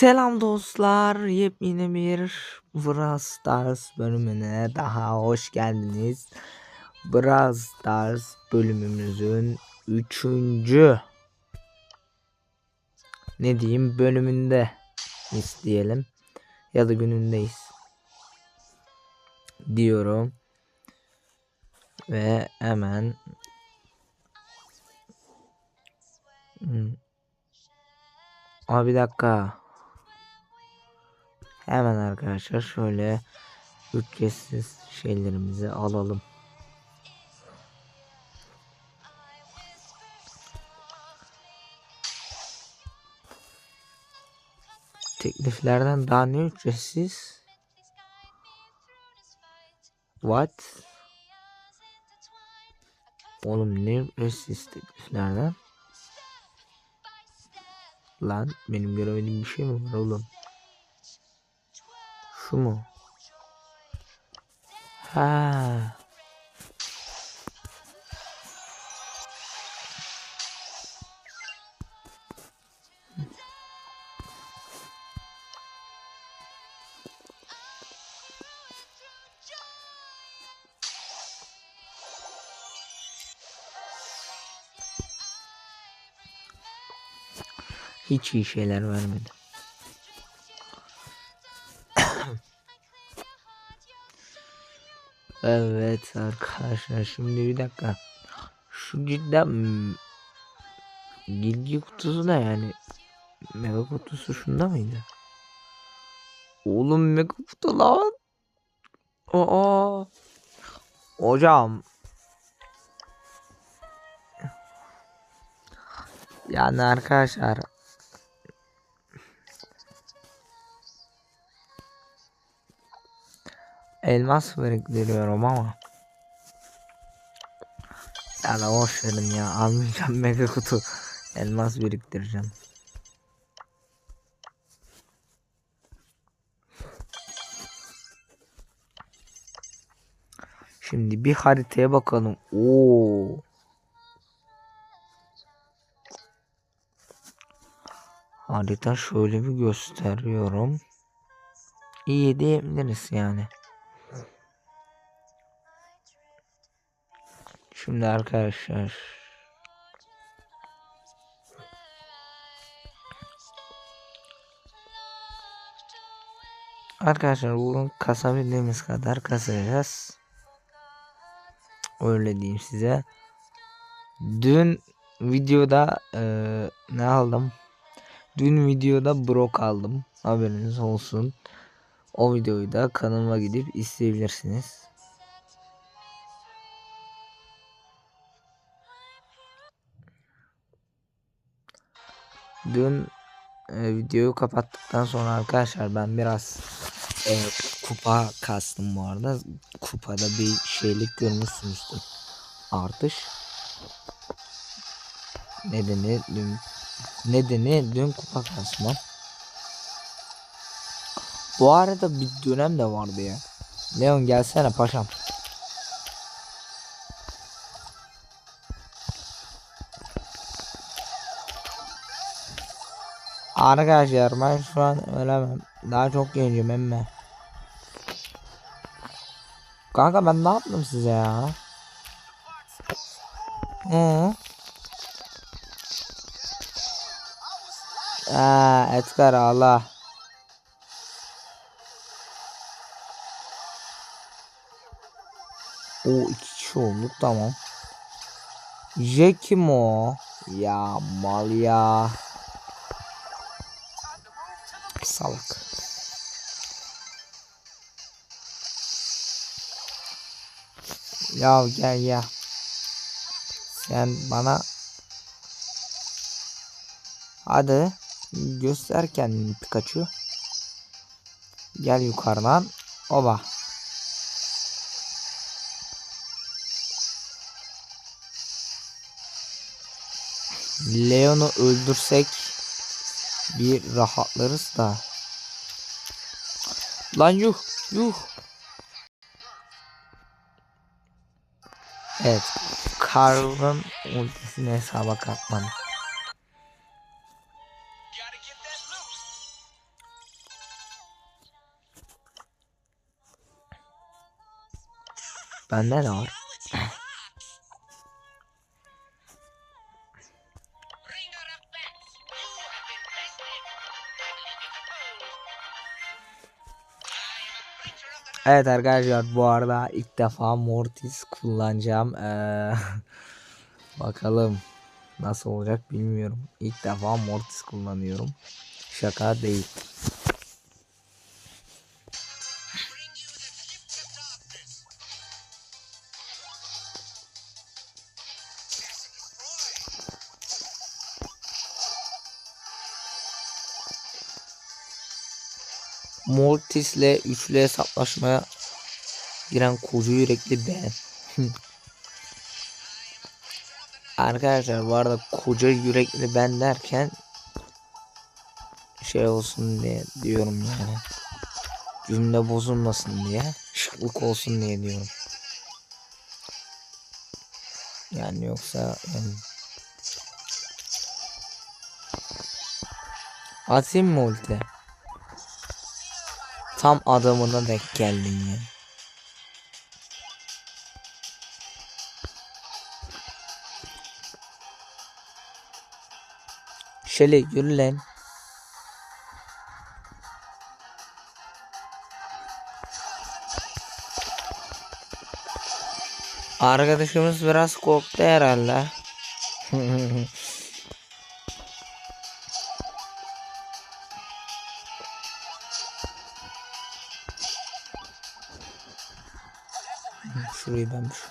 Selam dostlar. Yepyeni bir Brawl Stars bölümüne daha hoş geldiniz. Brawl Stars bölümümüzün üçüncü ne diyeyim bölümünde isteyelim ya da günündeyiz diyorum ve hemen. Aa bir dakika. Hemen arkadaşlar şöyle ücretsiz şeylerimizi alalım. Tekliflerden daha ne ücretsiz? What? Oğlum ne ücretsiz tekliflerden? Lan benim göremediğim bir şey mi var oğlum? Şu mu? Ha. Hiç iyi şeyler vermedi. Evet arkadaşlar şimdi bir dakika. Şu cidden bilgi kutusu da yani mega kutusu şunda mıydı? Oğlum mega kutu lan. Aa. Hocam. Yani arkadaşlar elmas biriktiriyorum ama ya da boş verin ya almayacağım mega kutu elmas biriktireceğim. Şimdi bir haritaya bakalım. Oo. Harita şöyle bir gösteriyorum. İyi diyebiliriz yani. Şimdi arkadaşlar Arkadaşlar bunu kasabildiğimiz kadar kasacağız. Öyle diyeyim size. Dün videoda eee, ne aldım? Dün videoda brok aldım. Haberiniz olsun. O videoyu da kanalıma gidip izleyebilirsiniz. Dün e, videoyu kapattıktan sonra arkadaşlar ben biraz e, kupa kastım bu arada. Kupada bir şeylik görmüşsünüzdür. Artış. Nedeni dün nedeni dün kupa kasmam. Bu arada bir dönem de vardı ya. Leon gelsene paşam. Arkadaşlar ben şu an ölemem. Daha çok gencim emme. Kanka ben ne yaptım size ya? Hı? Aa, Edgar Allah. O iki kişi olduk tamam. J kim o? Ya mal ya. Salak. Ya gel ya. Sen bana Hadi göster kendini Pikachu. Gel yukarıdan. Oba. Leon'u öldürsek bir rahatlarız da. Lan yuh yuh. Evet. Karl'ın ultisini hesaba katmam. Bende ne var? Evet arkadaşlar bu arada ilk defa Mortis kullanacağım. Ee, bakalım nasıl olacak bilmiyorum. İlk defa Mortis kullanıyorum. Şaka değil. Mortis'le üçlü hesaplaşmaya giren koca yürekli ben. Arkadaşlar bu arada koca yürekli ben derken şey olsun diye diyorum yani. Cümle bozulmasın diye. Şıklık olsun diye diyorum. Yani yoksa yani... Atayım mı ulti? Tam adamına denk geldin ya. Şöyle yürü lan. Arkadaşımız biraz korktu herhalde. Şurayı ben şu.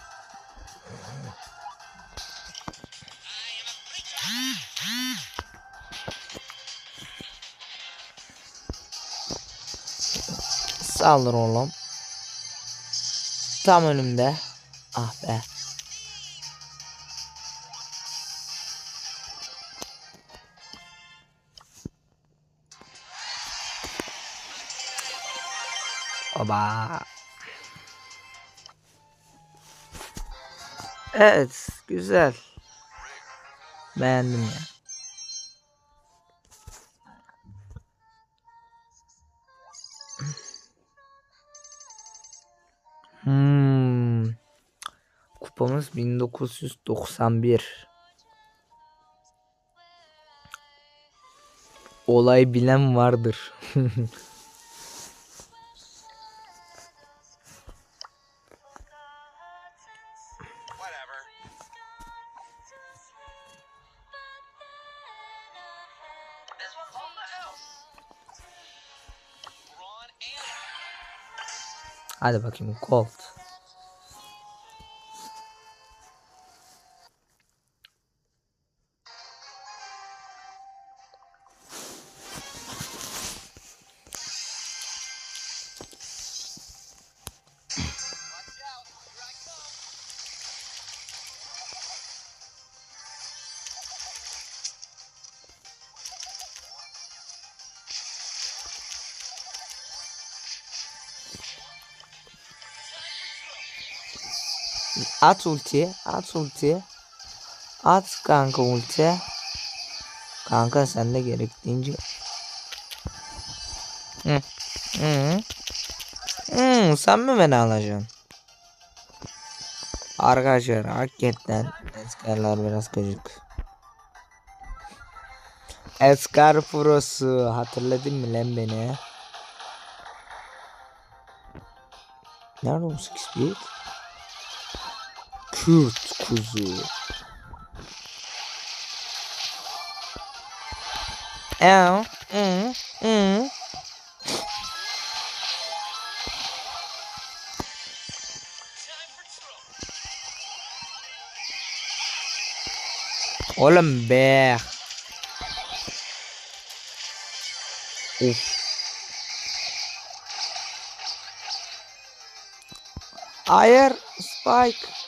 Saldır oğlum. Tam önümde. Ah be. Oba. Evet, güzel. Beğendim ya. Hmm. Kupamız 1991. Olay bilen vardır. Hadi bakayım Colt. At ulti, at ulti. At kanka ulti. Kanka sen de gerektiğince. Hı. Hı. Hı, sen mi beni alacaksın? Arkadaşlar hakikaten Eskarlar biraz gıcık. Eskar Pro'su hatırladın mı lan beni? Nerede o 6 bit? Kürt kuzu. Time for trouble. Oğlum be. Of. Hayır Spike.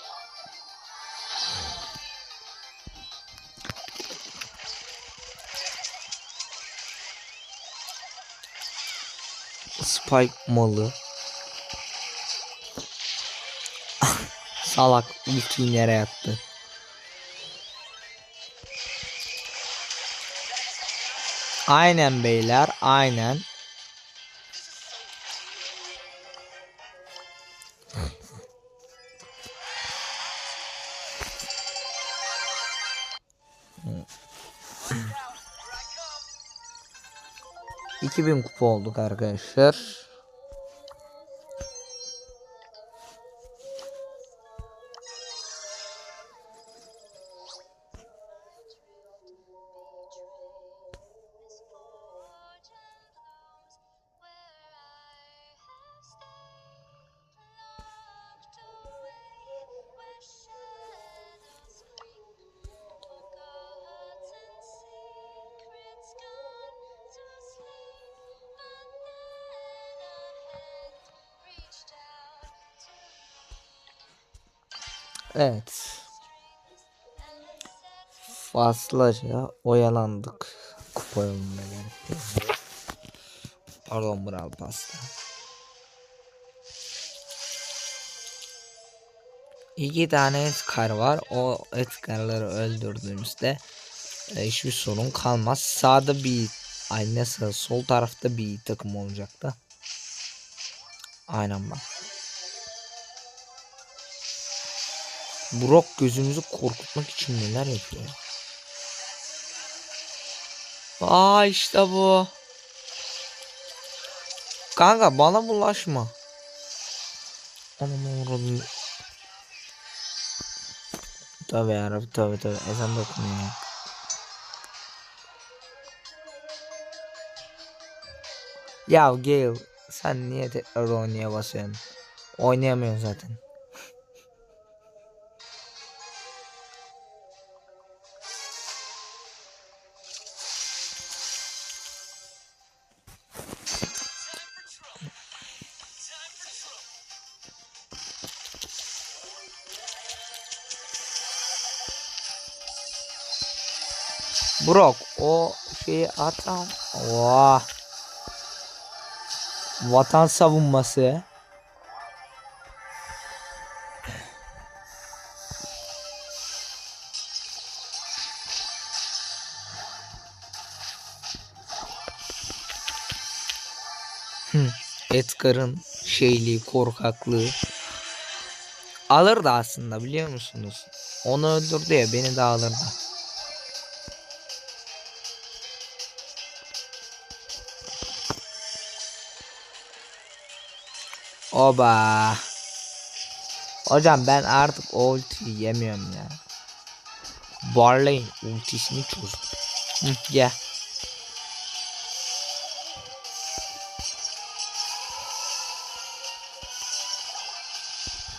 Spike malı. Salak ultiyi nereye attı? Aynen beyler aynen. bin kupa olduk arkadaşlar. Evet. Fazlaca oyalandık. Kupa yolunda yani. Pardon Brawl Pass'ta. İki tane Edgar var. O Edgar'ları öldürdüğümüzde e, hiçbir sorun kalmaz. Sağda bir ay nasıl sol tarafta bir takım olacaktı. Aynen bak. Brock gözümüzü korkutmak için neler yapıyor? Aa işte bu. Kanka bana bulaşma. Anam uğradım. Tabi yarabbim tabi tabi ezan da okunuyor ya. Ya Gale sen niye tekrar oynaya basıyorsun? Oynayamıyorsun zaten. Brock o şeyi atam. Vah. Vatan savunması. Edgar'ın şeyliği, korkaklığı alırdı aslında biliyor musunuz? Onu öldürdü ya beni de alırdı. Oba. Hocam ben artık o ultiyi yemiyorum ya. Barley'in ultisini çözdüm. Hı, gel.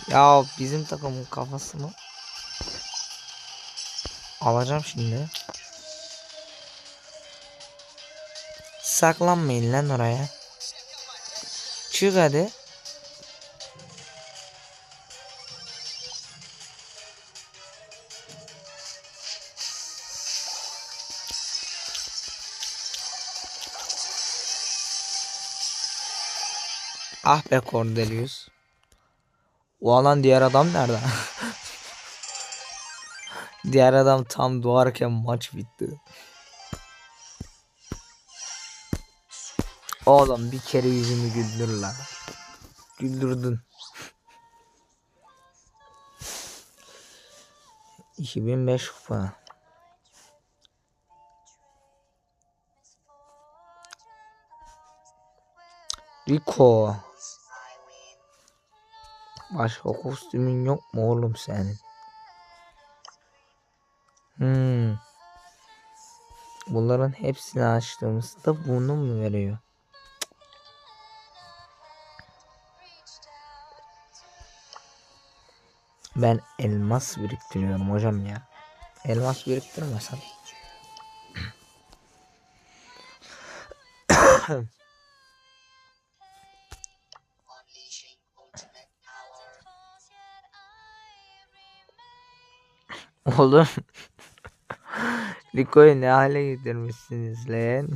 Ya bizim takımın kafasını alacağım şimdi. Saklanmayın lan oraya. Çık hadi. Ah be Cordelius. O alan diğer adam nerede? diğer adam tam doğarken maç bitti. Oğlum bir kere yüzümü güldür lan. Güldürdün. 2005 kupa. Rico. Başka kostümün yok mu oğlum senin? Hmm. Bunların hepsini açtığımızda bunu mu veriyor? Ben elmas biriktiriyorum hocam ya. Elmas biriktirmesem. Oğlum. Rico'yu ne hale getirmişsiniz lan?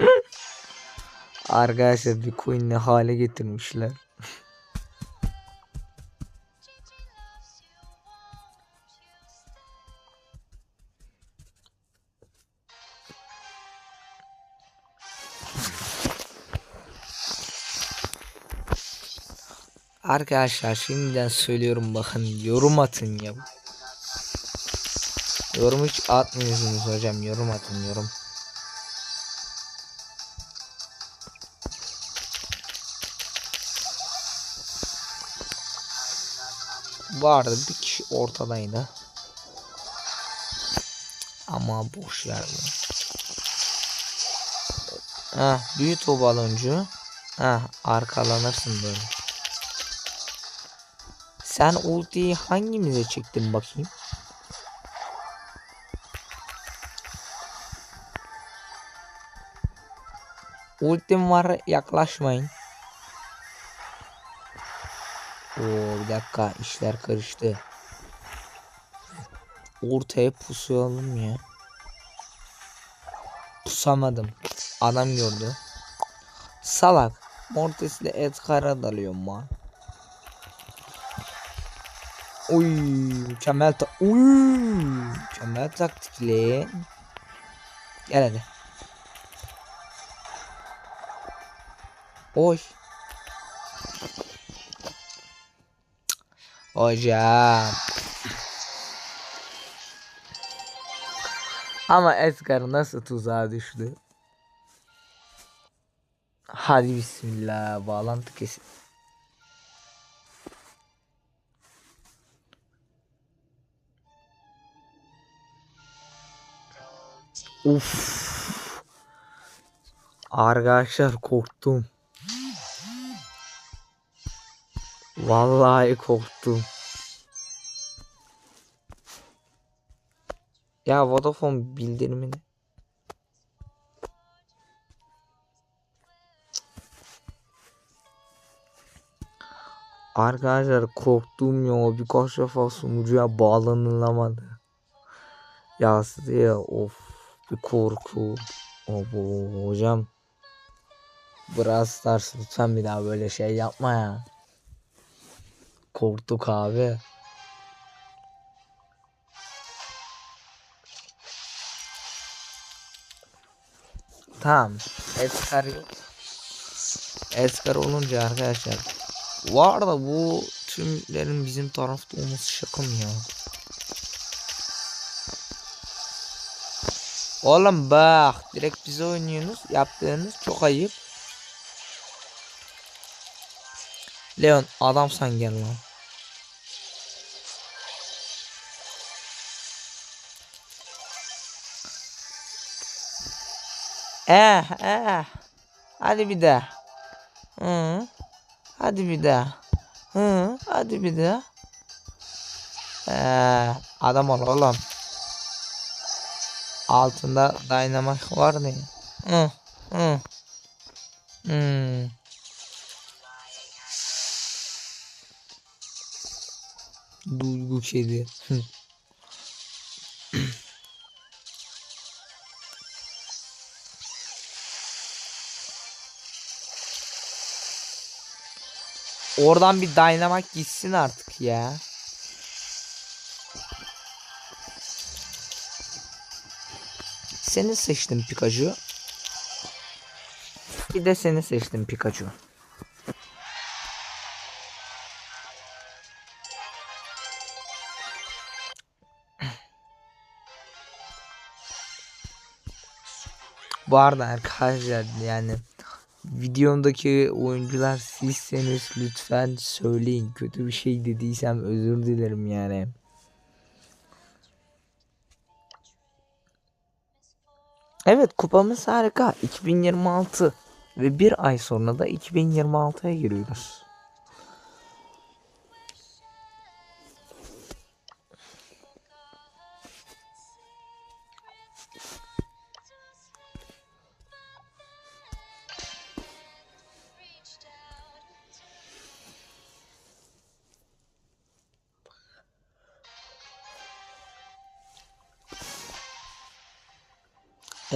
Arkadaşlar Rico'yu ne hale getirmişler? Arkadaşlar şimdiden söylüyorum bakın yorum atın ya. Yorum hiç atmıyorsunuz hocam yorum atın yorum. Vardı bir kişi ortadaydı. Ama boş yer. Ha, büyüt o baloncu. Ha, arkalanırsın böyle. Sen ultiyi hangimize çektin bakayım? Ultim var yaklaşmayın. Oo bir dakika işler karıştı. Ortaya pusuyalım ya. Pusamadım. Adam gördü. Salak. Mortis ile Edgar'a dalıyorum lan. Uy mükemmel ta Uy mükemmel taktikli. Gel hadi. Oy. Hocam. Ama Edgar nasıl tuzağa düştü? Hadi bismillah bağlantı kesin. Uf. Arkadaşlar korktum. Vallahi korktum. Ya Vodafone bildirimini. Arkadaşlar korktum ya birkaç defa sunucuya bağlanılamadı. Yazdı ya of bir korku. Abo hocam. Brawl Stars lütfen bir daha böyle şey yapma ya. Korktuk abi. Tamam. Edgar yok. Edgar olunca arkadaşlar. Bu arada bu tümlerin bizim tarafta olması şaka mı ya? Oğlum bak direkt bize oynuyorsunuz. Yaptığınız çok ayıp. Leon adam sen gel lan. Eh eh. Hadi bir daha. Hı. Hadi bir daha. Hı. Hadi bir daha. Eh, adam ol oğlum. Altında dynamite var ne? Hı. Hı. Hmm. Duygu kedi. Oradan bir dynamite gitsin artık ya. Seni seçtim Pikachu. Bir de seni seçtim Pikachu. Bu arada arkadaşlar yani videomdaki oyuncular sizseniz lütfen söyleyin. Kötü bir şey dediysem özür dilerim yani. Evet kupamız harika. 2026 ve bir ay sonra da 2026'ya giriyoruz.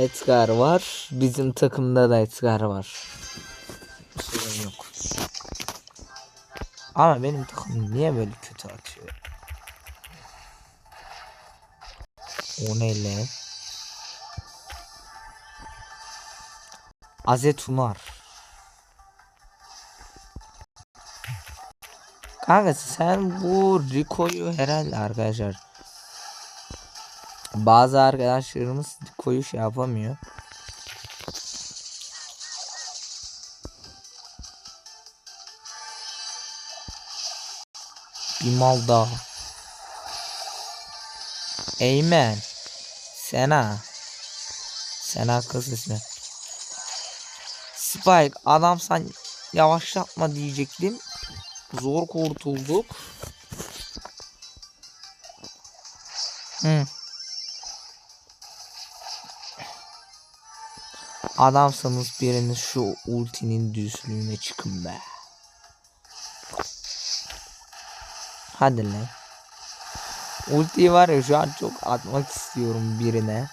Edgar var. Bizim takımda da Edgar var. Sorun yok. Ama benim takım niye böyle kötü atıyor? O ne lan? Azetunar. Kanka sen bu Rico'yu herhalde arkadaşlar bazı arkadaşlarımız koyu şey yapamıyor. Bir mal daha. Eymen. Sena. Sena kız ismi. Spike adam sen yavaşlatma diyecektim. Zor kurtulduk. Adamsanız biriniz şu ultinin düzlüğüne çıkın be. Hadi lan. Ultiyi var ya şu an çok atmak istiyorum birine.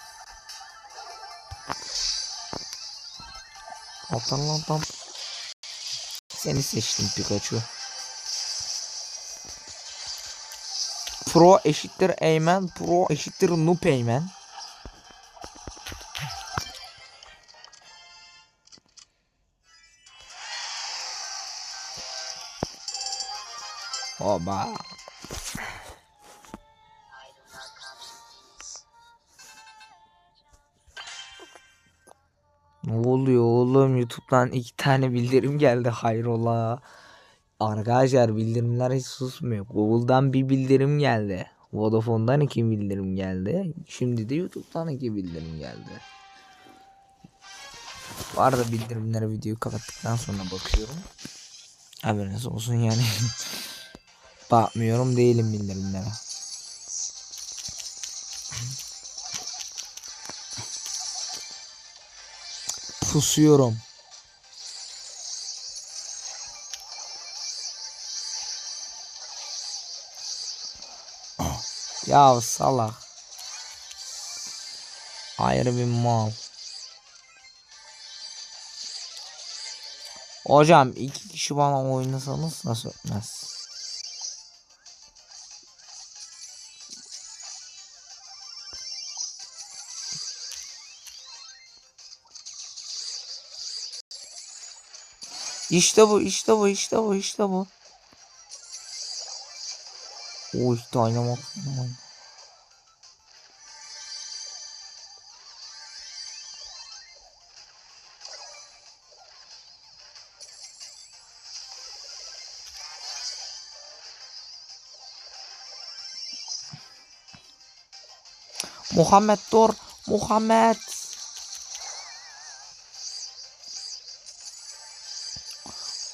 Altan lan tam. Seni seçtim Pikachu. Pro eşittir Eymen. Pro eşittir Noob Eymen. Oba. Ne oluyor oğlum? YouTube'dan iki tane bildirim geldi. Hayrola. Arkadaşlar bildirimler hiç susmuyor. Google'dan bir bildirim geldi. Vodafone'dan iki bildirim geldi. Şimdi de YouTube'dan iki bildirim geldi. Bu arada bildirimlere videoyu kapattıktan sonra bakıyorum. Haberiniz olsun yani. Bakmıyorum değilim bildirimlere. Pusuyorum. Ya salak. Ayrı bir mal. Hocam iki kişi bana oynasanız nasıl ötmez? İşte bu, işte bu, işte bu, işte bu. O işte oynamak. Muhammed dur. Muhammed.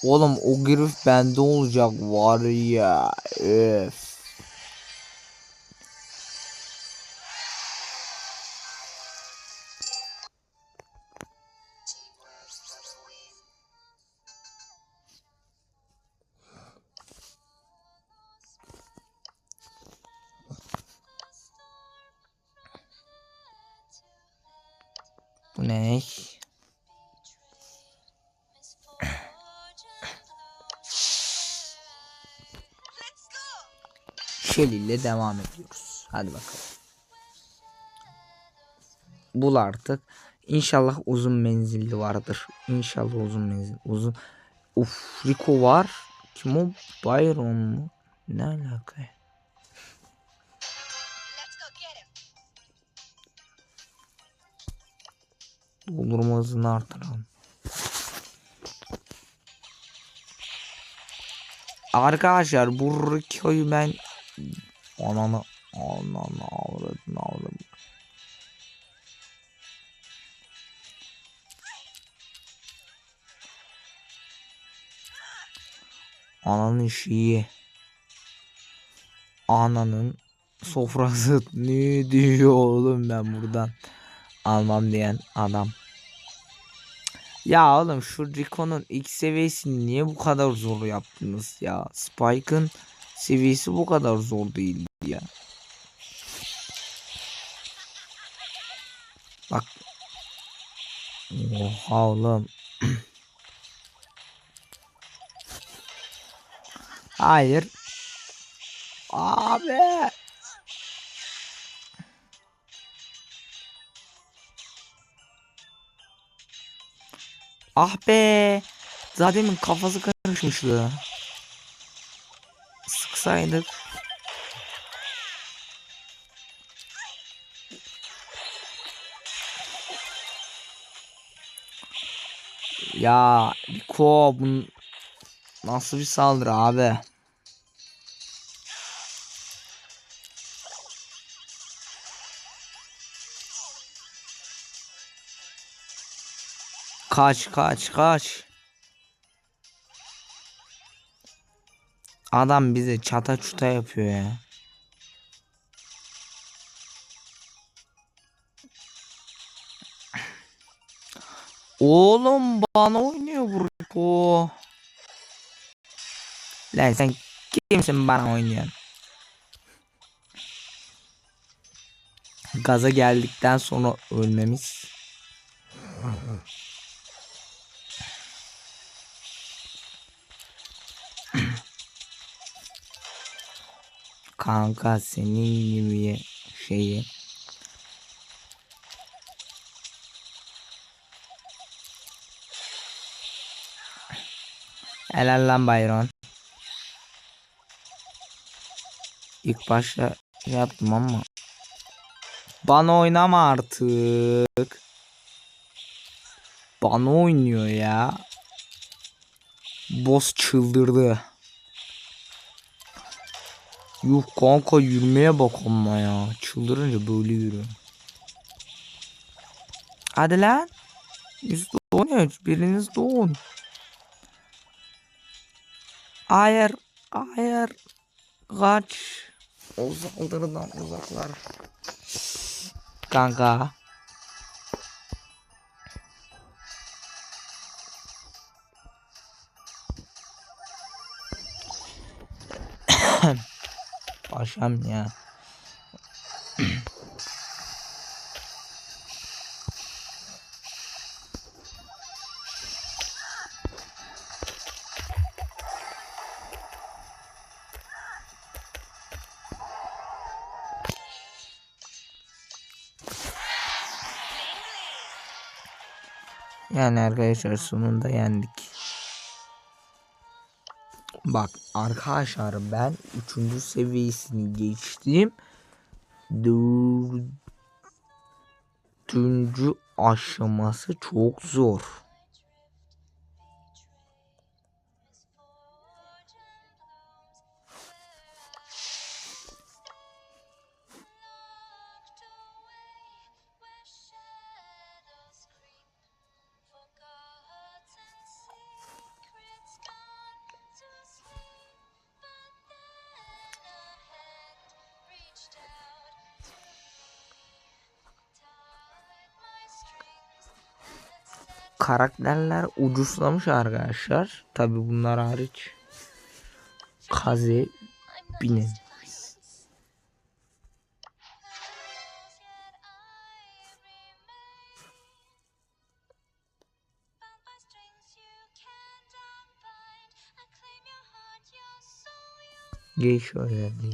Oğlum o grif bende olacak var ya. Öf. İle devam ediyoruz. Hadi bakalım. Bul artık. İnşallah uzun menzilli vardır. İnşallah uzun menzil. Uzun. Uf Rico var. Kim o? Byron mu? Ne alaka? Doldurma hızını artıralım. Arkadaşlar bu Rico'yu ben ananı ananı avradını avradım. Ananın işi iyi. Ananın sofrası ne diyor oğlum ben buradan almam diyen adam. Ya oğlum şu Rico'nun ilk seviyesini niye bu kadar zor yaptınız ya? Spike'ın seviyesi bu kadar zor değildi ya. Bak. Oha oğlum. Hayır. Abi. Ah be. Zaten kafası karışmıştı. Sıksaydık. Ya Biko bu nasıl bir saldırı abi? Kaç kaç kaç. Adam bize çata çuta yapıyor ya. Oğlum bana oynuyor bu Rico. Lan sen kimsin bana oynuyorsun? Gaza geldikten sonra ölmemiz. Kanka senin gibi şeyi. Helal lan Bayron. İlk başta yaptım ama. Bana oynama artık. Bana oynuyor ya. Boss çıldırdı. Yuh kanka yürümeye bak ama ya. Çıldırınca böyle yürü. Hadi lan. 113 biriniz doğun. Hayır. Hayır. Kaç. O saldırıdan uzaklar. Kanka. Paşam ya. Arkadaşlar sonunda yendik. Bak arkadaşlar ben 3. seviyesini geçtim. 4. aşaması çok zor. Karakterler ucuzlamış arkadaşlar. Tabi bunlar hariç. Kaze binin. Geç şöyle diye.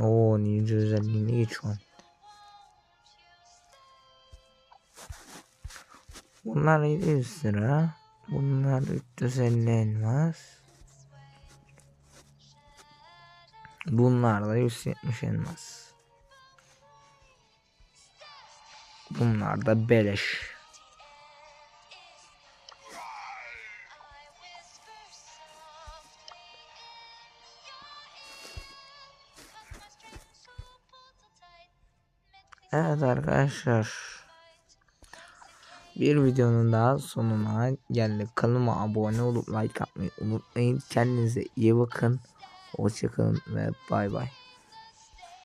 Oo ninja özelliğine geç şu. Bunlar 700 lira. Bunlar 350 elmas. Bunlar da 170 elmas. Bunlar da beleş. Evet arkadaşlar. Bir videonun daha sonuna geldik. Kanalıma abone olup like atmayı unutmayın. Kendinize iyi bakın. Hoşçakalın ve bay bay.